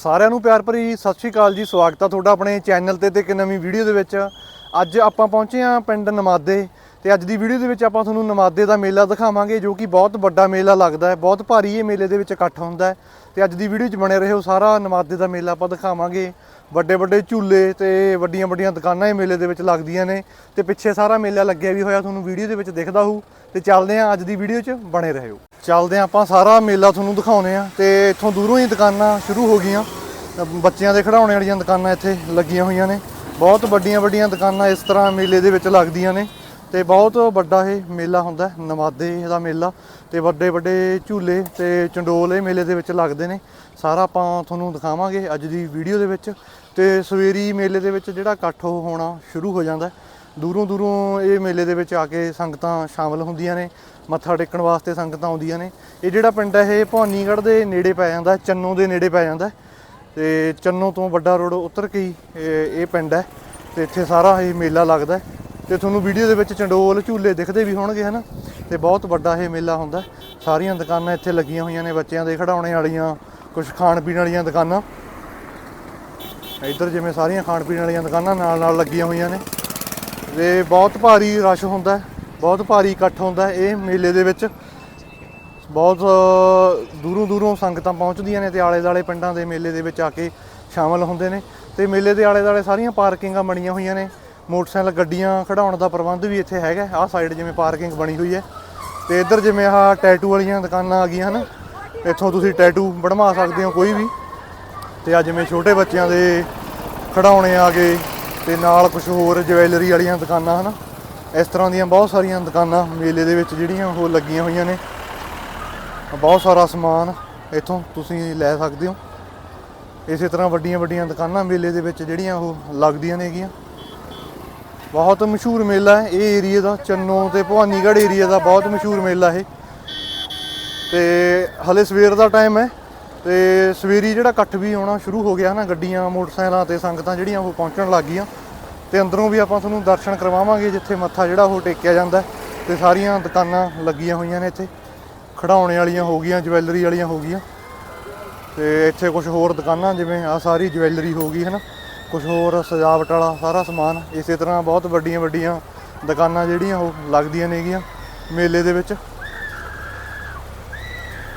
ਸਾਰਿਆਂ ਨੂੰ ਪਿਆਰ ਭਰੀ ਸਤਿ ਸ਼੍ਰੀ ਅਕਾਲ ਜੀ, ਸਵਾਗਤ ਆ ਤੁਹਾਡਾ ਆਪਣੇ ਚੈਨਲ ਤੇ ਤੇ ਇੱਕ ਨਵੀਂ ਵੀਡੀਓ ਦੇ ਵਿੱਚ। ਅੱਜ ਆਪਾਂ ਪਹੁੰਚੇ ਆ ਪਿੰਡ ਨਮਾਦੇ ਤੇ ਅੱਜ ਦੀ ਵੀਡੀਓ ਦੇ ਵਿੱਚ ਆਪਾਂ ਤੁਹਾਨੂੰ ਨਮਾਦੇ ਦਾ ਮੇਲਾ ਦਿਖਾਵਾਂਗੇ, ਜੋ ਕਿ ਬਹੁਤ ਵੱਡਾ ਮੇਲਾ ਲੱਗਦਾ ਹੈ, ਬਹੁਤ ਭਾਰੀ ਇਹ ਮੇਲੇ ਦੇ ਵਿੱਚ ਇਕੱਠ ਹੁੰਦਾ ਹੈ। ਤੇ ਅੱਜ ਦੀ ਵੀਡੀਓ 'ਚ ਬਣੇ ਰਹੋ, ਸਾਰਾ ਨਮਾਦੇ ਦਾ ਮੇਲਾ ਆਪਾਂ ਦਿਖਾਵਾਂਗੇ। ਵੱਡੇ ਵੱਡੇ ਝੂਲੇ ਤੇ ਵੱਡੀਆਂ ਵੱਡੀਆਂ ਦੁਕਾਨਾਂ ਇਹ ਮੇਲੇ ਦੇ ਵਿੱਚ ਲੱਗਦੀਆਂ ਨੇ ਤੇ ਪਿੱਛੇ ਸਾਰਾ ਮੇਲਾ ਲੱਗਿਆ ਵੀ ਹੋਇਆ ਤੁਹਾਨੂੰ ਵੀਡੀਓ ਦੇ ਵਿੱਚ ਦਿਖਦਾ ਹੋਊ ਤੇ ਚੱਲਦੇ ਆ ਅੱਜ ਦੀ ਵੀਡੀਓ 'ਚ ਬਣੇ ਰਹੋ। ਚੱਲਦੇ ਆ ਆਪਾਂ ਸਾਰਾ ਮੇਲਾ ਤੁਹਾਨੂੰ ਦਿਖਾਉਨੇ ਆ ਤੇ ਇੱਥੋਂ ਦੂਰੋਂ ਹੀ ਦੁਕਾਨਾਂ ਸ਼ੁਰੂ ਹੋ ਗਈਆਂ। ਬੱਚਿਆਂ ਦੇ ਖਿਡੌਣੇ ਵਾਲੀਆਂ ਦੁਕਾਨਾਂ ਇੱਥੇ ਲੱਗੀਆਂ ਹੋਈਆਂ ਨੇ। ਬਹੁਤ ਵੱਡੀਆਂ ਵੱਡੀਆਂ ਦੁਕਾਨਾਂ ਇਸ ਤਰ੍ਹਾਂ ਮੇਲੇ ਦੇ ਵਿੱਚ ਲੱਗਦੀਆਂ ਨੇ ਤੇ ਬਹੁਤ ਵੱਡਾ ਇਹ ਮੇਲਾ ਹੁੰਦਾ ਹੈ, ਨਮਾਦੇ ਦਾ ਮੇਲਾ ਤੇ ਵੱਡੇ ਵੱਡੇ ਝੂਲੇ ਤੇ ਚੰਡੋਲ ਇਹ ਮੇਲੇ ਦੇ ਵਿੱਚ ਲੱਗਦੇ ਨੇ। ਸਾਰਾ ਆਪਾਂ ਤੁਹਾਨੂੰ ਦਿਖਾਵਾਂਗੇ ਅੱਜ ਦੀ ਵੀਡੀਓ ਦੇ ਵਿੱਚ। ਤੇ ਸਵੇਰੀ ਮੇਲੇ ਦੇ ਵਿੱਚ ਜਿਹੜਾ ਇਕੱਠ ਉਹ ਹੋਣਾ ਸ਼ੁਰੂ ਹੋ ਜਾਂਦਾ ਦੂਰੋਂ ਦੂਰੋਂ ਇਹ ਮੇਲੇ ਦੇ ਵਿੱਚ ਆ ਕੇ ਸੰਗਤਾਂ ਸ਼ਾਮਲ ਹੁੰਦੀਆਂ ਨੇ, ਮੱਥਾ ਟੇਕਣ ਵਾਸਤੇ ਸੰਗਤਾਂ ਆਉਂਦੀਆਂ ਨੇ। ਇਹ ਜਿਹੜਾ ਪਿੰਡ ਹੈ, ਇਹ ਭਵਾਨੀਗੜ੍ਹ ਦੇ ਨੇੜੇ ਪੈ ਜਾਂਦਾ ਚੰਨੋ ਦੇ ਨੇੜੇ ਪੈ ਜਾਂਦਾ ਹੈ। ਤੇ ਚੰਨੋ ਤੋਂ ਵੱਡਾ ਰੋਡ ਉਤਰ ਕੇ ਹੀ ਇਹ ਪਿੰਡ ਹੈ ਤੇ ਇੱਥੇ ਸਾਰਾ ਇਹ ਮੇਲਾ ਲੱਗਦਾ ਹੈ। ਤੇ ਤੁਹਾਨੂੰ ਵੀਡੀਓ ਦੇ ਵਿੱਚ ਚੰਡੋਲ ਝੂਲੇ ਦਿਖਦੇ ਵੀ ਹੋਣਗੇ ਹਨਾ ਤੇ ਬਹੁਤ ਵੱਡਾ ਇਹ ਮੇਲਾ ਹੁੰਦਾ ਸਾਰੀਆਂ ਦੁਕਾਨਾਂ ਇੱਥੇ ਲੱਗੀਆਂ ਹੋਈਆਂ ਨੇ, ਬੱਚਿਆਂ ਦੇ ਖਿਡੌਣੇ ਵਾਲੀਆਂ ਕੁਝ ਖਾਣ ਪੀਣ ਵਾਲੀਆਂ ਦੁਕਾਨਾਂ। ਇੱਧਰ ਜਿਵੇਂ ਸਾਰੀਆਂ ਖਾਣ ਪੀਣ ਵਾਲੀਆਂ ਦੁਕਾਨਾਂ ਨਾਲ ਨਾਲ ਲੱਗੀਆਂ ਹੋਈਆਂ ਨੇ। ਤੇ ਬਹੁਤ ਭਾਰੀ ਰਸ਼ ਹੁੰਦਾ ਹੈ, ਬਹੁਤ ਭਾਰੀ ਇਕੱਠ ਹੁੰਦਾ ਹੈ। ਇਹ ਮੇਲੇ ਦੇ ਵਿੱਚ ਬਹੁਤ ਦੂਰੋਂ ਦੂਰੋਂ ਸੰਗਤਾਂ ਪਹੁੰਚਦੀਆਂ ਨੇ ਤੇ ਆਲੇ ਦਾਲੇ ਪਿੰਡਾਂ ਦੇ ਮੇਲੇ ਦੇ ਵਿੱਚ ਆ ਕੇ ਸ਼ਾਮਲ ਹੁੰਦੇ ਨੇ। ਤੇ ਮੇਲੇ ਦੇ ਆਲੇ ਦਾਲੇ ਸਾਰੀਆਂ ਪਾਰਕਿੰਗਾਂ ਬਣੀਆਂ ਹੋਈਆਂ ਨੇ। ਮੋਟਰਸਾਈਕਲ ਗੱਡੀਆਂ ਖੜਾਉਣ ਦਾ ਪ੍ਰਬੰਧ ਵੀ ਇੱਥੇ ਹੈਗਾ ਆਹ ਸਾਈਡ ਜਿਵੇਂ ਪਾਰਕਿੰਗ ਬਣੀ ਹੋਈ ਹੈ। ਤੇ ਇੱਧਰ ਜਿਵੇਂ ਆਹ ਟੈਟੂ ਵਾਲੀਆਂ ਦੁਕਾਨਾਂ ਆ ਗਈਆਂ ਹਨ। ਇੱਥੋਂ ਤੁਸੀਂ ਟੈਟੂ ਬਣਵਾ ਸਕਦੇ ਹੋ ਕੋਈ ਵੀ। ਤੇ ਆ ਜਿਵੇਂ ਛੋਟੇ ਬੱਚਿਆਂ ਦੇ ਖਿਡੌਣੇ ਆ ਗਏ ਤੇ ਨਾਲ ਕੁਝ ਹੋਰ ਜਵੈਲਰੀ ਵਾਲੀਆਂ ਦੁਕਾਨਾਂ, ਹਨ? ਇਸ ਤਰ੍ਹਾਂ ਦੀਆਂ ਬਹੁਤ ਸਾਰੀਆਂ ਦੁਕਾਨਾਂ ਮੇਲੇ ਦੇ ਵਿੱਚ ਜਿਹੜੀਆਂ ਉਹ ਲੱਗੀਆਂ ਹੋਈਆਂ ਨੇ। ਬਹੁਤ ਸਾਰਾ ਸਮਾਨ ਇੱਥੋਂ ਤੁਸੀਂ ਲੈ ਸਕਦੇ ਹੋ। ਇਸੇ ਤਰ੍ਹਾਂ ਵੱਡੀਆਂ ਵੱਡੀਆਂ ਦੁਕਾਨਾਂ ਮੇਲੇ ਦੇ ਵਿੱਚ ਜਿਹੜੀਆਂ ਉਹ ਲੱਗਦੀਆਂ ਨੇਗੀਆਂ ਬਹੁਤ ਮਸ਼ਹੂਰ ਮੇਲਾ ਹੈ। ਇਹ ਏਰੀਆ ਦਾ ਚੰਨੋ ਤੇ ਭਵਾਨੀਗੜ੍ਹ ਏਰੀਆ ਦਾ ਬਹੁਤ ਮਸ਼ਹੂਰ ਮੇਲਾ ਇਹ। ਤੇ ਹਲੇ ਸਵੇਰ ਦਾ ਟਾਈਮ ਹੈ। ਤੇ ਸਵੇਰੀ ਜਿਹੜਾ ਇਕੱਠ ਵੀ ਆਉਣਾ ਸ਼ੁਰੂ ਹੋ ਗਿਆ ਨਾ ਗੱਡੀਆਂ, ਮੋਟਰਸਾਈਕਲਾਂ ਤੇ ਸੰਗਤਾਂ ਜਿਹੜੀਆਂ ਉਹ ਪਹੁੰਚਣ ਲੱਗ ਗਈਆਂ। ਤੇ ਅੰਦਰੋਂ ਵੀ ਆਪਾਂ ਤੁਹਾਨੂੰ ਦਰਸ਼ਨ ਕਰਵਾਵਾਂਗੇ ਜਿੱਥੇ ਮੱਥਾ ਜਿਹੜਾ ਉਹ ਟੇਕਿਆ ਜਾਂਦਾ ਹੈ। ਤੇ ਸਾਰੀਆਂ ਦੁਕਾਨਾਂ ਲੱਗੀਆਂ ਹੋਈਆਂ ਨੇ ਇੱਥੇ। ਖਿਡੌਣੇ ਵਾਲੀਆਂ ਹੋ ਗਈਆਂ, ਜਵੈਲਰੀ ਵਾਲੀਆਂ ਹੋ ਗਈਆਂ। ਤੇ ਇੱਥੇ ਕੁਝ ਹੋਰ ਦੁਕਾਨਾਂ ਜਿਵੇਂ ਆ ਸਾਰੀ ਜਵੈਲਰੀ ਹੋ ਗਈ ਹੈ ਨਾ ਕੁਝ ਹੋਰ ਸਜਾਵਟ ਵਾਲਾ ਸਾਰਾ ਸਮਾਨ, ਇਸੇ ਤਰ੍ਹਾਂ ਬਹੁਤ ਵੱਡੀਆਂ ਵੱਡੀਆਂ ਦੁਕਾਨਾਂ ਜਿਹੜੀਆਂ ਉਹ ਲੱਗਦੀਆਂ ਨੇਗੀਆਂ ਮੇਲੇ ਦੇ ਵਿੱਚ।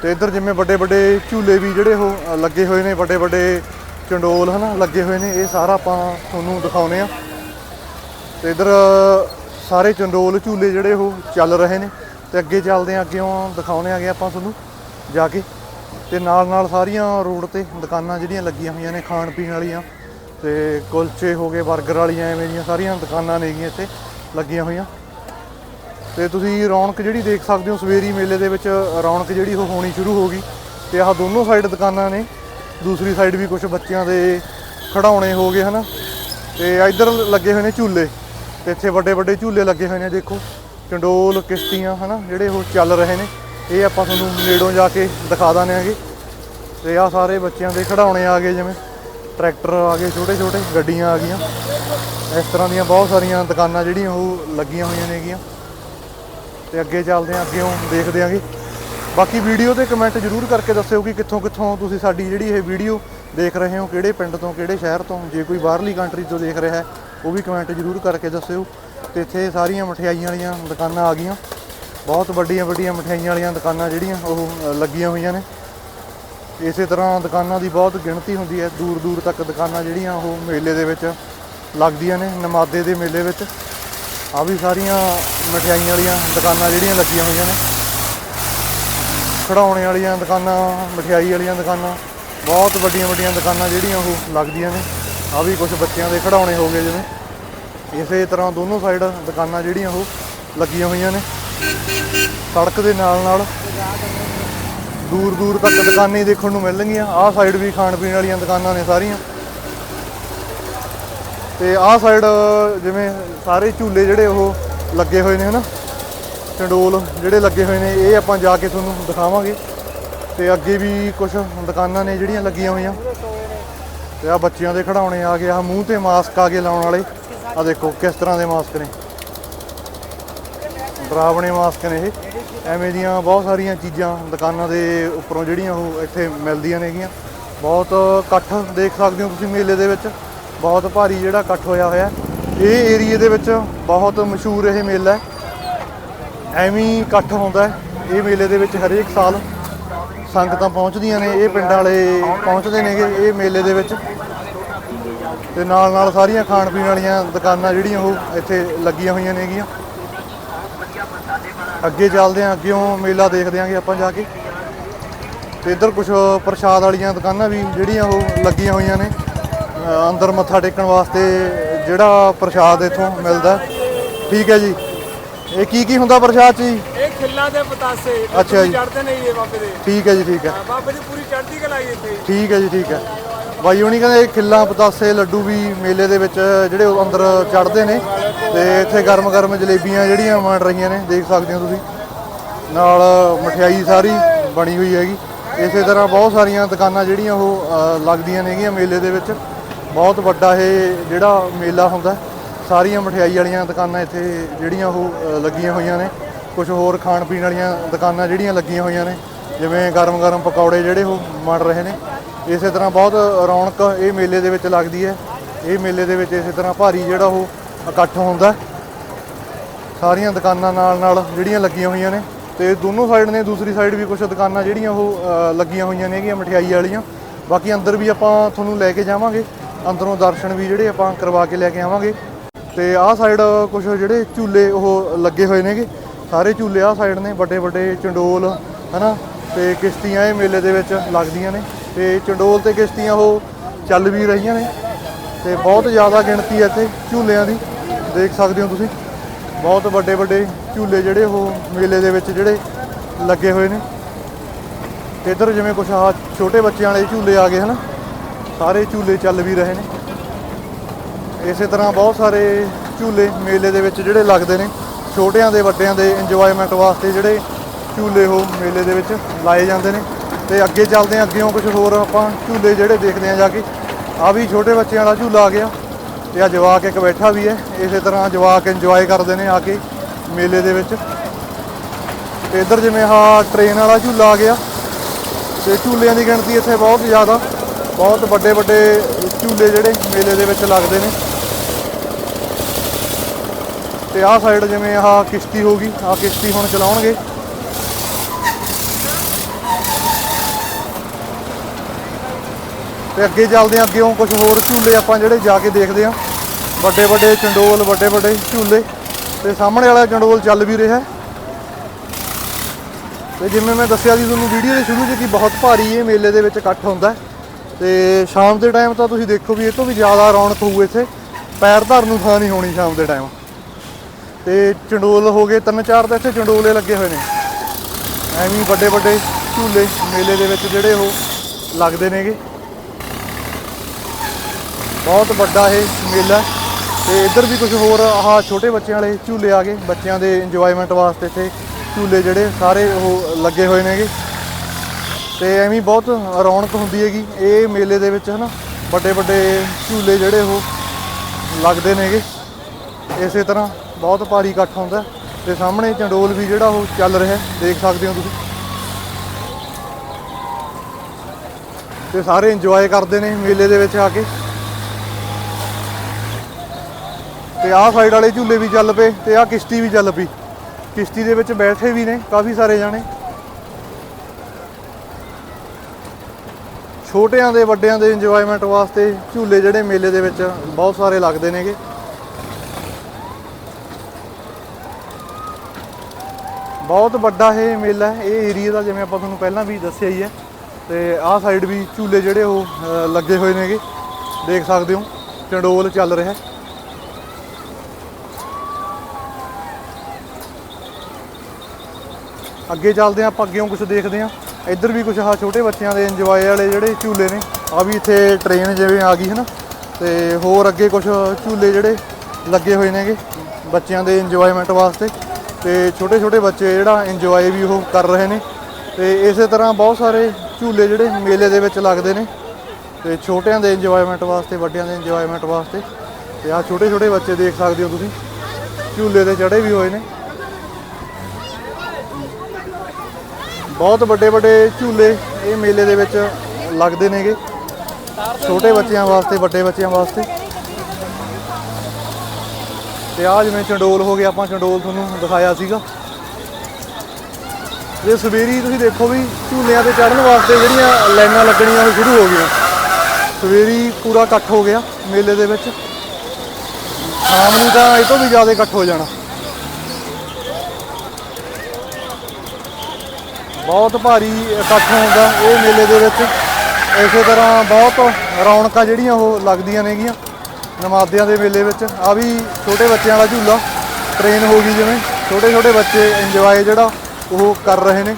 ਤੇ ਇੱਧਰ ਜਿਵੇਂ ਵੱਡੇ ਵੱਡੇ ਝੂਲੇ ਵੀ ਜਿਹੜੇ ਉਹ ਲੱਗੇ ਹੋਏ ਨੇ, ਵੱਡੇ ਵੱਡੇ ਚੰਡੋਲ ਹਨਾ, ਲੱਗੇ ਹੋਏ ਨੇ, ਇਹ ਸਾਰਾ ਆਪਾਂ ਤੁਹਾਨੂੰ ਦਿਖਾਉਨੇ ਆ। ਤੇ ਇੱਧਰ ਸਾਰੇ ਚੰਡੋਲ ਝੂਲੇ ਜਿਹੜੇ ਉਹ ਚੱਲ ਰਹੇ ਨੇ, ਤੇ ਅੱਗੇ ਚੱਲਦੇ ਆ, ਅੱਗੇੋਂ ਦਿਖਾਉਨੇ ਆਗੇ ਆਪਾਂ ਤੁਹਾਨੂੰ, ਜਾ ਕੇ। ਤੇ ਨਾਲ ਨਾਲ ਸਾਰੀਆਂ ਰੋਡ ਤੇ ਦੁਕਾਨਾਂ ਜਿਹੜੀਆਂ ਲੱਗੀਆਂ ਹੋਈਆਂ ਨੇ ਖਾਣ ਪੀਣ ਵਾਲੀਆਂ, ਤੇ ਕੁਲਚੇ ਹੋ ਗਏ 버ਗਰ ਵਾਲੀਆਂ, ਐਵੇਂ ਦੀਆਂ ਸਾਰੀਆਂ ਦੁਕਾਨਾਂ ਨੇਗੀਆਂ ਇੱਥੇ ਲੱਗੀਆਂ ਹੋਈਆਂ। ਤੇ ਤੁਸੀਂ ਰੌਣਕ ਜਿਹੜੀ ਦੇਖ ਸਕਦੇ ਹੋ, ਸਵੇਰੀ ਮੇਲੇ ਦੇ ਵਿੱਚ ਰੌਣਕ ਜਿਹੜੀ ਉਹ ਹੋਣੀ ਸ਼ੁਰੂ ਹੋ ਗਈ ਤੇ ਆਹ ਦੋਨੋਂ ਸਾਈਡ ਦੁਕਾਨਾਂ ਨੇ, ਦੂਸਰੀ ਸਾਈਡ ਵੀ ਕੁਝ ਬੱਚਿਆਂ ਦੇ ਖਿਡੌਣੇ ਹੋ ਗਏ, ਹਨਾ? ਤੇ ਇੱਧਰ ਲੱਗੇ ਹੋਏ ਨੇ ਝੂਲੇ ਤੇ ਇੱਥੇ ਵੱਡੇ ਵੱਡੇ ਝੂਲੇ ਲੱਗੇ ਹੋਏ ਨੇ, ਦੇਖੋ, ਚੰਡੋਲ, ਕਿਸ਼ਤੀਆਂ, ਹਨਾ? ਜਿਹੜੇ ਉਹ ਚੱਲ ਰਹੇ ਨੇ, ਇਹ ਆਪਾਂ ਤੁਹਾਨੂੰ ਨੇੜੋਂ ਜਾ ਕੇ ਦਿਖਾ ਦਾਂਗੇ ਆਗੇ ਤੇ ਆਹ ਸਾਰੇ ਬੱਚਿਆਂ ਦੇ ਖਿਡੌਣੇ ਆ ਗਏ, ਜਿਵੇਂ ਟਰੈਕਟਰ ਆ ਗਏ ਛੋਟੇ ਛੋਟੇ ਗੱਡੀਆਂ ਆ ਗਈਆਂ। ਇਸ ਤਰ੍ਹਾਂ ਦੀਆਂ ਬਹੁਤ ਸਾਰੀਆਂ ਦੁਕਾਨਾਂ ਜਿਹੜੀਆਂ ਉਹ ਲੱਗੀਆਂ ਹੋਈਆਂ ਨੇਗੀਆਂ। ਤੇ ਅੱਗੇ ਚੱਲਦੇ ਆਂ ਅੱਗੇੋਂ ਦੇਖਦੇ ਆਂਗੇ ਬਾਕੀ ਵੀਡੀਓ ਤੇ ਕਮੈਂਟ ਜਰੂਰ ਕਰਕੇ ਦੱਸਿਓ ਕਿ ਕਿੱਥੋਂ ਕਿੱਥੋਂ ਤੁਸੀਂ ਸਾਡੀ ਜਿਹੜੀ ਇਹ ਵੀਡੀਓ ਦੇਖ ਰਹੇ ਹੋ, ਕਿਹੜੇ ਪਿੰਡ ਤੋਂ, ਕਿਹੜੇ ਸ਼ਹਿਰ ਤੋਂ, ਜੇ ਕੋਈ ਬਾਹਰਲੀ ਕੰਟਰੀ ਤੋਂ ਦੇਖ ਰਿਹਾ ਹੈ, ਉਹ ਵੀ ਕਮੈਂਟ ਜਰੂਰ ਕਰਕੇ ਦੱਸਿਓ। ਤੇ ਇੱਥੇ ਸਾਰੀਆਂ ਮਠਿਆਈਆਂ ਵਾਲੀਆਂ ਦੁਕਾਨਾਂ ਆ ਗਈਆਂ। ਬਹੁਤ ਵੱਡੀਆਂ ਵੱਡੀਆਂ ਮਠਿਆਈਆਂ ਵਾਲੀਆਂ ਦੁਕਾਨਾਂ ਜਿਹੜੀਆਂ ਉਹ ਲੱਗੀਆਂ ਹੋਈਆਂ ਨੇ। ਇਸੇ ਤਰ੍ਹਾਂ ਦੁਕਾਨਾਂ ਦੀ ਬਹੁਤ ਗਿਣਤੀ ਹੁੰਦੀ ਹੈ। ਦੂਰ ਦੂਰ ਤੱਕ ਦੁਕਾਨਾਂ ਜਿਹੜੀਆਂ ਉਹ ਮੇਲੇ ਦੇ ਵਿੱਚ ਲੱਗਦੀਆਂ ਨੇ, ਨਮਾਦੇ ਦੇ ਮੇਲੇ ਵਿੱਚ। ਆ ਵੀ ਸਾਰੀਆਂ ਮਠਿਆਈਆਂ ਵਾਲੀਆਂ ਦੁਕਾਨਾਂ ਜਿਹੜੀਆਂ ਲੱਗੀਆਂ ਹੋਈਆਂ ਨੇ। ਖਿਡੌਣੇ ਵਾਲੀਆਂ ਦੁਕਾਨਾਂ, ਮਠਿਆਈ ਵਾਲੀਆਂ ਦੁਕਾਨਾਂ, ਬਹੁਤ ਵੱਡੀਆਂ ਵੱਡੀਆਂ ਦੁਕਾਨਾਂ ਜਿਹੜੀਆਂ ਉਹ ਲੱਗਦੀਆਂ ਨੇ। ਆ ਵੀ ਕੁਝ ਬੱਚਿਆਂ ਦੇ ਖਿਡੌਣੇ ਹੋ ਗਏ ਜਿਵੇਂ। ਇਸੇ ਤਰ੍ਹਾਂ ਦੋਨੋਂ ਸਾਈਡ ਦੁਕਾਨਾਂ ਜਿਹੜੀਆਂ ਉਹ ਲੱਗੀਆਂ ਹੋਈਆਂ ਨੇ। ਸੜਕ ਦੇ ਨਾਲ ਨਾਲ ਦੂਰ ਦੂਰ ਤੱਕ ਦੁਕਾਨਾਂ ਹੀ ਦੇਖਣ ਨੂੰ ਮਿਲਣਗੀਆਂ। ਆਹ ਸਾਈਡ ਵੀ ਖਾਣ ਪੀਣ ਵਾਲੀਆਂ ਦੁਕਾਨਾਂ ਨੇ ਸਾਰੀਆਂ। ਤੇ ਆਹ ਸਾਈਡ ਜਿਵੇਂ ਸਾਰੇ ਝੂਲੇ ਜਿਹੜੇ ਉਹ ਲੱਗੇ ਹੋਏ ਨੇ, ਹਨਾ? ਚੰਡੋਲ ਜਿਹੜੇ ਲੱਗੇ ਹੋਏ ਨੇ, ਇਹ ਆਪਾਂ ਜਾ ਕੇ ਤੁਹਾਨੂੰ ਦਿਖਾਵਾਂਗੇ। ਤੇ ਅੱਗੇ ਵੀ ਕੁਝ ਦੁਕਾਨਾਂ ਨੇ ਜਿਹੜੀਆਂ ਲੱਗੀਆਂ ਹੋਈਆਂ। ਤੇ ਆ ਬੱਚਿਆਂ ਦੇ ਖਿਡੌਣੇ ਆ ਗਏ ਆ ਮੂੰਹ ਤੇ ਮਾਸਕ ਆ ਗਏ ਲਾਉਣ ਵਾਲੇ। ਆ ਦੇਖੋ ਕਿਸ ਤਰ੍ਹਾਂ ਦੇ ਮਾਸਕ ਨੇ। ਡਰਾਵਣੇ ਮਾਸਕ ਨੇ ਇਹ। ਐਵੇਂ ਦੀਆਂ ਬਹੁਤ ਸਾਰੀਆਂ ਚੀਜ਼ਾਂ ਦੁਕਾਨਾਂ ਦੇ ਉੱਪਰੋਂ ਜਿਹੜੀਆਂ ਉਹ ਇੱਥੇ ਮਿਲਦੀਆਂ ਨੇਗੀਆਂ। ਬਹੁਤ ਇਕੱਠ ਦੇਖ ਸਕਦੇ ਹੋ ਤੁਸੀਂ ਮੇਲੇ ਦੇ ਵਿੱਚ। ਬਹੁਤ ਭਾਰੀ ਜਿਹੜਾ ਇਕੱਠ ਹੋਇਆ ਹੋਇਆ ਇਹ ਏਰੀਏ ਦੇ ਵਿੱਚ ਬਹੁਤ ਮਸ਼ਹੂਰ ਇਹ ਮੇਲਾ ਹੈ। ਐਵੇਂ ਇਕੱਠ ਹੁੰਦਾ ਇਹ ਮੇਲੇ ਦੇ ਵਿੱਚ ਹਰੇਕ ਸਾਲ ਸੰਗਤਾਂ ਪਹੁੰਚਦੀਆਂ ਨੇ। ਇਹ ਪਿੰਡਾਂ ਵਾਲੇ ਪਹੁੰਚਦੇ ਨੇਗੇ ਇਹ ਮੇਲੇ ਦੇ ਵਿੱਚ। ਤੇ ਨਾਲ ਨਾਲ ਸਾਰੀਆਂ ਖਾਣ ਪੀਣ ਵਾਲੀਆਂ ਦੁਕਾਨਾਂ ਜਿਹੜੀਆਂ ਉਹ ਇੱਥੇ ਲੱਗੀਆਂ ਹੋਈਆਂ ਨੇਗੀਆਂ। ਅੱਗੇ ਚੱਲਦੇ ਆਂ ਅੱਗੇੋਂ ਮੇਲਾ ਦੇਖਦੇ ਆਂਗੇ ਆਪਾਂ ਜਾ ਕੇ। ਤੇ ਇੱਧਰ ਕੁਝ ਪ੍ਰਸ਼ਾਦ ਵਾਲੀਆਂ ਦੁਕਾਨਾਂ ਵੀ ਜਿਹੜੀਆਂ ਉਹ ਲੱਗੀਆਂ ਹੋਈਆਂ ਨੇ। ਅੰਦਰ ਮੱਥਾ ਟੇਕਣ ਵਾਸਤੇ ਜਿਹੜਾ ਪ੍ਰਸ਼ਾਦ ਇੱਥੋਂ ਮਿਲਦਾ। ਠੀਕ ਹੈ ਜੀ। ਇਹ ਕੀ ਕੀ ਹੁੰਦਾ ਪ੍ਰਸ਼ਾਦ ਜੀ? ਇਹ ਖਿੱਲਾ ਦੇ ਪਤਾਸੇ ਅੱਛਾ ਜੀ। ਚੜਦੇ ਨੇ ਇਹ ਬਾਬੇ ਦੇ। ਠੀਕ ਹੈ ਜੀ ਠੀਕ ਹੈ। ਬਾਬੇ ਦੀ ਪੂਰੀ ਚੜ੍ਹਦੀ ਕਲਾਈ ਇੱਥੇ। ਠੀਕ ਹੈ ਜੀ ਠੀਕ ਹੈ। ਬਾਈ ਹੁਣੀ ਕਹਿੰਦੇ ਖਿੱਲਾਂ ਪਤਾਸੇ ਲੱਡੂ ਵੀ ਮੇਲੇ ਦੇ ਵਿੱਚ ਜਿਹੜੇ ਉਹ ਅੰਦਰ ਚੜਦੇ ਨੇ। ਤੇ ਇੱਥੇ ਗਰਮ ਗਰਮ ਜਲੇਬੀਆਂ ਜਿਹੜੀਆਂ ਬਣ ਰਹੀਆਂ ਨੇ ਦੇਖ ਸਕਦੇ ਹੋ ਤੁਸੀਂ। ਨਾਲ ਮਠਿਆਈ ਸਾਰੀ ਬਣੀ ਹੋਈ ਹੈਗੀ। ਇਸੇ ਤਰ੍ਹਾਂ ਬਹੁਤ ਸਾਰੀਆਂ ਦੁਕਾਨਾਂ ਜਿਹੜੀਆਂ ਉਹ ਲੱਗਦੀਆਂ ਨੇਗੀਆਂ ਮੇਲੇ ਦੇ ਵਿੱਚ। ਬਹੁਤ ਵੱਡਾ ਇਹ ਜਿਹੜਾ ਮੇਲਾ ਹੁੰਦਾ, ਸਾਰੀਆਂ ਮਠਿਆਈ ਵਾਲੀਆਂ ਦੁਕਾਨਾਂ ਇੱਥੇ ਜਿਹੜੀਆਂ ਉਹ ਲੱਗੀਆਂ ਹੋਈਆਂ ਨੇ। ਕੁਝ ਹੋਰ ਖਾਣ ਪੀਣ ਵਾਲੀਆਂ ਦੁਕਾਨਾਂ ਜਿਹੜੀਆਂ ਲੱਗੀਆਂ ਹੋਈਆਂ ਨੇ, ਜਿਵੇਂ ਗਰਮ ਗਰਮ ਪਕੌੜੇ ਜਿਹੜੇ ਉਹ ਬਣ ਰਹੇ ਨੇ। ਇਸੇ ਤਰ੍ਹਾਂ ਬਹੁਤ ਰੌਣਕ ਇਹ ਮੇਲੇ ਦੇ ਵਿੱਚ ਲੱਗਦੀ ਹੈ। ਇਹ ਮੇਲੇ ਦੇ ਵਿੱਚ ਇਸੇ ਤਰ੍ਹਾਂ ਭਾਰੀ ਜਿਹੜਾ ਉਹ ਇਕੱਠ ਹੁੰਦਾ। ਸਾਰੀਆਂ ਦੁਕਾਨਾਂ ਨਾਲ ਨਾਲ ਜਿਹੜੀਆਂ ਲੱਗੀਆਂ ਹੋਈਆਂ ਨੇ, ਤੇ ਦੋਨੋਂ ਸਾਈਡ ਨੇ, ਦੂਸਰੀ ਸਾਈਡ ਵੀ ਕੁਝ ਦੁਕਾਨਾਂ ਜਿਹੜੀਆਂ ਉਹ ਲੱਗੀਆਂ ਹੋਈਆਂ ਨੇਗੀਆਂ ਮਠਿਆਈ ਵਾਲੀਆਂ। ਬਾਕੀ ਅੰਦਰ ਵੀ ਆਪਾਂ ਤੁਹਾਨੂੰ ਲੈ ਕੇ ਜਾਵਾਂਗੇ। ਅੰਦਰੋਂ ਦਰਸ਼ਨ ਵੀ ਜਿਹੜੇ ਆਪਾਂ ਕਰਵਾ ਕੇ ਲੈ ਕੇ ਆਵਾਂਗੇ। ਤੇ ਆਹ ਸਾਈਡ ਕੁਝ ਜਿਹੜੇ ਝੂਲੇ ਉਹ ਲੱਗੇ ਹੋਏ ਨੇਗੇ। ਸਾਰੇ ਝੂਲੇ ਆਹ ਸਾਈਡ ਨੇ, ਵੱਡੇ ਵੱਡੇ ਚੰਡੋਲ, ਹਨਾ? ਤੇ ਕਿਸ਼ਤੀਆਂ ਇਹ ਮੇਲੇ ਦੇ ਵਿੱਚ ਲੱਗਦੀਆਂ ਨੇ। ਤੇ ਚੰਡੋਲ ਤੇ ਕਿਸ਼ਤੀਆਂ ਉਹ ਚੱਲ ਵੀ ਰਹੀਆਂ ਨੇ। ਤੇ ਬਹੁਤ ਜ਼ਿਆਦਾ ਗਿਣਤੀ ਹੈ ਇੱਥੇ ਝੂਲਿਆਂ ਦੀ। ਦੇਖ ਸਕਦੇ ਹੋ ਤੁਸੀਂ? ਬਹੁਤ ਵੱਡੇ ਵੱਡੇ ਝੂਲੇ ਜਿਹੜੇ ਉਹ ਮੇਲੇ ਦੇ ਵਿੱਚ ਜਿਹੜੇ ਲੱਗੇ ਹੋਏ ਨੇ। ਤੇ ਇੱਧਰ ਜਿਵੇਂ ਕੁਛ ਆਹ ਛੋਟੇ ਬੱਚਿਆਂ ਵਾਲੇ ਝੂਲੇ ਆ ਗਏ, ਹਨ? ਸਾਰੇ ਝੂਲੇ ਚੱਲ ਵੀ ਰਹੇ ਨੇ। ਇਸੇ ਤਰ੍ਹਾਂ ਬਹੁਤ ਸਾਰੇ ਝੂਲੇ ਮੇਲੇ ਦੇ ਵਿੱਚ ਜਿਹੜੇ ਲੱਗਦੇ ਨੇ, ਛੋਟਿਆਂ ਦੇ ਵੱਡਿਆਂ ਦੇ ਇੰਜੋਇਮੈਂਟ ਵਾਸਤੇ ਜਿਹੜੇ ਝੂਲੇ ਉਹ ਮੇਲੇ ਦੇ ਵਿੱਚ ਲਾਏ ਜਾਂਦੇ ਨੇ। ਤੇ ਅੱਗੇ ਚੱਲਦੇ ਹਾਂ ਅੱਗੇੋਂ ਕੁਝ ਹੋਰ ਆਪਾਂ ਝੂਲੇ ਜਿਹੜੇ ਦੇਖਦੇ ਹਾਂ ਜਾ ਕੇ। ਆ ਵੀ ਛੋਟੇ ਬੱਚਿਆਂ ਵਾਲਾ ਝੂਲਾ ਆ ਗਿਆ ਤੇ ਆ ਜਵਾਕ ਇੱਕ ਬੈਠਾ ਵੀ ਹੈ। ਇਸੇ ਤਰ੍ਹਾਂ ਜਵਾਕ ਇੰਜੋਏ ਕਰਦੇ ਨੇ ਆ ਕੇ ਮੇਲੇ ਦੇ ਵਿੱਚ। ਤੇ ਇੱਧਰ ਜਿਵੇਂ ਆਹ ਟ੍ਰੇਨ ਵਾਲਾ ਝੂਲਾ ਆ ਗਿਆ, ਤੇ ਝੂਲਿਆਂ ਦੀ ਗਿਣਤੀ ਇੱਥੇ ਬਹੁਤ ਜ਼ਿਆਦਾ। ਬਹੁਤ ਵੱਡੇ ਵੱਡੇ ਝੂਲੇ ਜਿਹੜੇ ਮੇਲੇ ਦੇ ਵਿੱਚ ਲੱਗਦੇ ਨੇ। ਤੇ ਆਹ ਸਾਈਡ ਜਿਵੇਂ ਆਹ ਕਿਸ਼ਤੀ ਹੋ ਗਈ ਆਹ ਕਿਸ਼ਤੀ ਹੁਣ ਚਲਾਉਣਗੇ। ਤੇ ਅੱਗੇ ਚੱਲਦੇ ਹਾਂ, ਅੱਗੇੋਂ ਕੁਝ ਹੋਰ ਝੂਲੇ ਆਪਾਂ ਜਿਹੜੇ ਜਾ ਕੇ ਦੇਖਦੇ ਹਾਂ। ਵੱਡੇ ਵੱਡੇ ਚੰਡੋਲ, ਵੱਡੇ ਵੱਡੇ ਝੂਲੇ। ਤੇ ਸਾਹਮਣੇ ਵਾਲਾ ਚੰਡੋਲ ਚੱਲ ਵੀ ਰਿਹਾ। ਹੈ ਤੇ ਜਿਵੇਂ ਮੈਂ ਦੱਸਿਆ ਸੀ ਤੁਹਾਨੂੰ ਵੀਡੀਓ ਦੇ ਸ਼ੁਰੂ 'ਚ ਕਿ ਬਹੁਤ ਭਾਰੀ ਇਹ ਮੇਲੇ ਦੇ ਵਿੱਚ ਇਕੱਠ ਹੁੰਦਾ। ਹੈ ਤੇ ਸ਼ਾਮ ਦੇ ਟਾਈਮ ਤਾਂ ਤੁਸੀਂ ਦੇਖੋ ਵੀ ਇਹ ਤੋਂ ਵੀ ਜ਼ਿਆਦਾ ਰੌਣਕ ਹੋਊ ਇੱਥੇ। ਪੈਰ ਧਰਨ ਨੂੰ ਥਾਂ ਨਹੀਂ ਹੋਣੀ ਸ਼ਾਮ ਦੇ ਟਾਈਮ ਤੇ ਚੰਡੋਲ ਹੋ ਗਏ, ਤਿੰਨ ਚਾਰ ਤਾਂ ਇੱਥੇ ਚੰਡੋਲੇ ਲੱਗੇ ਹੋਏ ਨੇ। ਐਵੇਂ ਵੱਡੇ ਵੱਡੇ ਝੂਲੇ ਮੇਲੇ ਦੇ ਵਿੱਚ ਜਿਹੜੇ ਉਹ ਲੱਗਦੇ ਨੇਗੇ। ਬਹੁਤ ਵੱਡਾ ਇਹ ਮੇਲਾ। ਹੈ ਤੇ ਇੱਧਰ ਵੀ ਕੁਝ ਹੋਰ, ਆਹ ਛੋਟੇ ਬੱਚਿਆਂ ਵਾਲੇ ਝੂਲੇ ਆ ਗਏ। ਬੱਚਿਆਂ ਦੇ ਇੰਜੋਇਮੈਂਟ ਵਾਸਤੇ ਇੱਥੇ ਝੂਲੇ ਜਿਹੜੇ ਸਾਰੇ ਉਹ ਲੱਗੇ ਹੋਏ ਨੇਗੇ। ਤੇ ਐਵੇਂ ਬਹੁਤ ਰੌਣਕ ਹੁੰਦੀ ਹੈਗੀ, ਇਹ ਮੇਲੇ ਦੇ ਵਿੱਚ ਹਨਾ ਵੱਡੇ ਵੱਡੇ ਝੂਲੇ ਜਿਹੜੇ ਉਹ ਲੱਗਦੇ ਨੇਗੇ। ਇਸੇ ਤਰ੍ਹਾਂ ਬਹੁਤ ਭਾਰੀ ਇਕੱਠ ਹੁੰਦਾ ਹੈ ਤੇ ਸਾਹਮਣੇ ਚੰਡੋਲ ਵੀ ਜਿਹੜਾ ਉਹ ਚੱਲ ਰਿਹਾ ਦੇਖ ਸਕਦੇ ਹੋ ਤੁਸੀਂ। ਤੇ ਸਾਰੇ ਇੰਜੋਏ ਕਰਦੇ ਨੇ ਮੇਲੇ ਦੇ ਵਿੱਚ ਆ ਕੇ। ਤੇ ਆਹ ਸਾਈਡ ਵਾਲੇ ਝੂਲੇ ਵੀ ਚੱਲ ਪਏ ਤੇ ਆਹ ਕਿਸ਼ਤੀ ਵੀ ਚੱਲ ਪਈ। ਕਿਸ਼ਤੀ ਦੇ ਵਿੱਚ ਬੈਠੇ ਵੀ ਨੇ ਕਾਫੀ ਸਾਰੇ ਜਾਣੇ। ਛੋਟਿਆਂ ਦੇ, ਵੱਡਿਆਂ ਦੇ ਇੰਜੋਇਮੈਂਟ ਵਾਸਤੇ ਝੂਲੇ ਜਿਹੜੇ ਮੇਲੇ ਦੇ ਵਿੱਚ ਬਹੁਤ ਸਾਰੇ ਲੱਗਦੇ ਨੇਗੇ। ਬਹੁਤ ਵੱਡਾ ਇਹ ਮੇਲਾ ਹੈ, ਇਹ ਏਰੀਆ ਦਾ ਜਿਵੇਂ ਆਪਾਂ ਤੁਹਾਨੂੰ ਪਹਿਲਾਂ ਵੀ ਦੱਸਿਆ ਹੀ ਹੈ। ਤੇ ਆਹ ਸਾਈਡ ਵੀ ਝੂਲੇ ਜਿਹੜੇ ਉਹ ਲੱਗੇ ਹੋਏ ਨੇਗੇ। ਦੇਖ ਸਕਦੇ ਹੋ, ਚੰਡੋਲ ਚੱਲ ਰਿਹਾ ਹੈ। ਅੱਗੇ ਚੱਲਦੇ ਹਾਂ, ਆਪਾਂ ਅੱਗੇੋਂ ਕੁਝ ਦੇਖਦੇ ਹਾਂ। ਇੱਧਰ ਵੀ ਕੁਝ ਆਹ ਛੋਟੇ ਬੱਚਿਆਂ ਦੇ ਇੰਜੋਏ ਵਾਲੇ ਜਿਹੜੇ ਝੂਲੇ ਨੇ ਆ ਵੀ ਇੱਥੇ ਟ੍ਰੇਨ ਜਿਵੇਂ ਆ ਗਈ ਹੈ ਨਾ ਤੇ ਹੋਰ ਅੱਗੇ ਕੁਝ ਝੂਲੇ ਜਿਹੜੇ ਲੱਗੇ ਹੋਏ ਨੇਗੇ ਬੱਚਿਆਂ ਦੇ ਇੰਜੋਏਮੈਂਟ ਵਾਸਤੇ, ਤੇ ਛੋਟੇ ਛੋਟੇ ਬੱਚੇ ਜਿਹੜਾ ਇੰਜੋਏ ਵੀ ਉਹ ਕਰ ਰਹੇ ਨੇ, ਤੇ ਇਸੇ ਤਰ੍ਹਾਂ ਬਹੁਤ ਸਾਰੇ ਝੂਲੇ ਜਿਹੜੇ ਮੇਲੇ ਦੇ ਵਿੱਚ ਲੱਗਦੇ ਨੇ, ਤੇ ਛੋਟਿਆਂ ਦੇ ਇੰਜੋਏਮੈਂਟ ਵਾਸਤੇ, ਵੱਡਿਆਂ ਦੇ ਇੰਜੋਏਮੈਂਟ ਵਾਸਤੇ, ਤੇ ਆਹ ਛੋਟੇ ਛੋਟੇ ਬੱਚੇ ਦੇਖ ਸਕਦੇ ਹੋ ਤੁਸੀਂ, ਝੂਲੇ ਤੇ ਚੜੇ ਵੀ ਹੋਏ ਨੇ। ਬਹੁਤ ਵੱਡੇ ਵੱਡੇ ਝੂਲੇ ਇਹ ਮੇਲੇ ਦੇ ਵਿੱਚ ਲੱਗਦੇ ਨੇਗੇ। ਛੋਟੇ ਬੱਚਿਆਂ ਵਾਸਤੇ, ਵੱਡੇ ਬੱਚਿਆਂ ਵਾਸਤੇ। ਤੇ ਆ ਜਿਵੇਂ ਚੰਡੋਲ ਹੋ ਗਿਆ, ਆਪਾਂ ਚੰਡੋਲ ਤੁਹਾਨੂੰ ਦਿਖਾਇਆ ਸੀਗਾ। ਜੇ ਸਵੇਰੀ ਤੁਸੀਂ ਦੇਖੋ ਵੀ ਝੂਲਿਆਂ ਤੇ ਚੜ੍ਹਨ ਵਾਸਤੇ ਜਿਹੜੀਆਂ ਲਾਈਨਾਂ ਲੱਗਣੀਆਂ ਉਹ ਸ਼ੁਰੂ ਹੋ ਗਈਆਂ। ਸਵੇਰੀ ਪੂਰਾ ਇਕੱਠ ਹੋ ਗਿਆ ਮੇਲੇ ਦੇ ਵਿੱਚ। ਸ਼ਾਮ ਨੂੰ ਤਾਂ ਇਹ ਤੋਂ ਵੀ ਜ਼ਿਆਦਾ ਇਕੱਠ ਹੋ ਜਾਣਾ। ਬਹੁਤ ਭਾਰੀ ਇਕੱਠ ਹੁੰਦਾ ਇਹ ਮੇਲੇ ਦੇ ਵਿੱਚ। ਇਸੇ ਤਰ੍ਹਾਂ ਬਹੁਤ ਰੌਣਕਾਂ ਜਿਹੜੀਆਂ ਉਹ ਲੱਗਦੀਆਂ ਨੇਗੀਆਂ ਨਮਾਦਿਆਂ ਦੇ ਮੇਲੇ ਵਿੱਚ। ਆ ਵੀ ਛੋਟੇ ਬੱਚਿਆਂ ਵਾਲਾ ਝੂਲਾ ਟ੍ਰੇਨ ਹੋ ਗਈ ਜਿਵੇਂ। ਛੋਟੇ ਛੋਟੇ ਬੱਚੇ ਇੰਜੋਏ ਜਿਹੜਾ ਉਹ ਕਰ ਰਹੇ ਨੇ।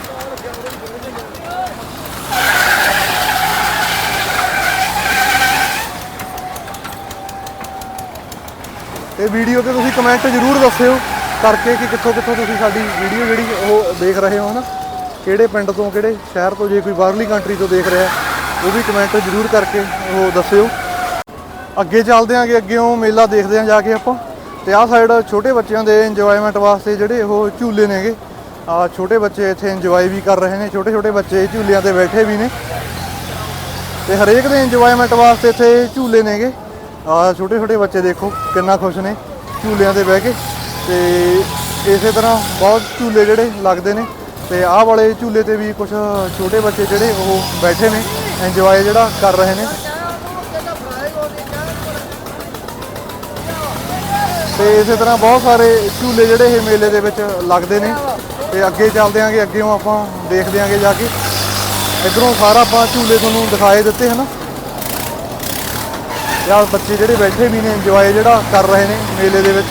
ਤੇ ਵੀਡੀਓ ਤੇ ਤੁਸੀਂ ਕਮੈਂਟ ਜ਼ਰੂਰ ਦੱਸਿਓ ਕਰਕੇ ਕਿ ਕਿੱਥੋਂ ਕਿੱਥੋਂ ਤੁਸੀਂ ਸਾਡੀ ਵੀਡੀਓ ਜਿਹੜੀ ਉਹ ਦੇਖ ਰਹੇ ਹੋ ਨਾ ਕਿਹੜੇ ਪਿੰਡ ਤੋਂ, ਕਿਹੜੇ ਸ਼ਹਿਰ ਤੋਂ, ਜੇ ਕੋਈ ਬਾਹਰਲੀ ਕੰਟਰੀ ਤੋਂ ਦੇਖ ਰਿਹਾ, ਉਹ ਵੀ ਕਮੈਂਟ ਜ਼ਰੂਰ ਕਰਕੇ ਉਹ ਦੱਸਿਓ। ਅੱਗੇ ਚੱਲਦੇ ਆਂਗੇ, ਅੱਗੇੋਂ ਮੇਲਾ ਦੇਖਦੇ ਆਂ ਜਾ ਕੇ ਆਪਾਂ। ਤੇ ਆਹ ਸਾਈਡ ਛੋਟੇ ਬੱਚਿਆਂ ਦੇ ਇੰਜੋਇਮੈਂਟ ਵਾਸਤੇ ਜਿਹੜੇ ਉਹ ਝੂਲੇ ਨੇਗੇ। ਆ ਛੋਟੇ ਬੱਚੇ ਇੱਥੇ ਇੰਜੋਏ ਵੀ ਕਰ ਰਹੇ ਨੇ, ਛੋਟੇ ਛੋਟੇ ਬੱਚੇ ਝੂਲਿਆਂ ਤੇ ਬੈਠੇ ਵੀ ਨੇ। ਤੇ ਹਰੇਕ ਦੇ ਇੰਜੋਇਮੈਂਟ ਵਾਸਤੇ ਇੱਥੇ ਝੂਲੇ ਨੇਗੇ। ਆ ਛੋਟੇ ਛੋਟੇ ਬੱਚੇ ਦੇਖੋ ਕਿੰਨਾ ਖੁਸ਼ ਨੇ ਝੂਲਿਆਂ ਤੇ ਬਹਿ ਕੇ। ਤੇ ਇਸੇ ਤਰ੍ਹਾਂ ਬਹੁਤ ਝੂਲੇ ਜਿਹੜੇ ਲੱਗਦੇ ਨੇ। ਤੇ ਆਹ ਵਾਲੇ ਝੂਲੇ ਤੇ ਵੀ ਕੁਝ ਛੋਟੇ ਬੱਚੇ ਜਿਹੜੇ ਉਹ ਬੈਠੇ ਨੇ ਇੰਜੋਏ ਜਿਹੜਾ ਕਰ ਰਹੇ ਨੇ। ਤੇ ਇਸੇ ਤਰ੍ਹਾਂ ਬਹੁਤ ਸਾਰੇ ਝੂਲੇ ਜਿਹੜੇ ਇਹ ਮੇਲੇ ਦੇ ਵਿੱਚ ਲੱਗਦੇ ਨੇ। ਤੇ ਅੱਗੇ ਚੱਲਦੇ ਆਂਗੇ ਅੱਗੇੋਂ ਆਪਾਂ ਦੇਖਦੇ ਆਂਗੇ ਜਾ ਕੇ। ਇਧਰੋਂ ਸਾਰਾ ਆਪਾਂ ਝੂਲੇ ਤੁਹਾਨੂੰ ਦਿਖਾਏ ਦਿੱਤੇ, ਹਨਾ? ਯਾਰ ਬੱਚੇ ਜਿਹੜੇ ਬੈਠੇ ਵੀ ਨੇ ਇੰਜੋਏ ਜਿਹੜਾ ਕਰ ਰਹੇ ਨੇ ਮੇਲੇ ਦੇ ਵਿੱਚ।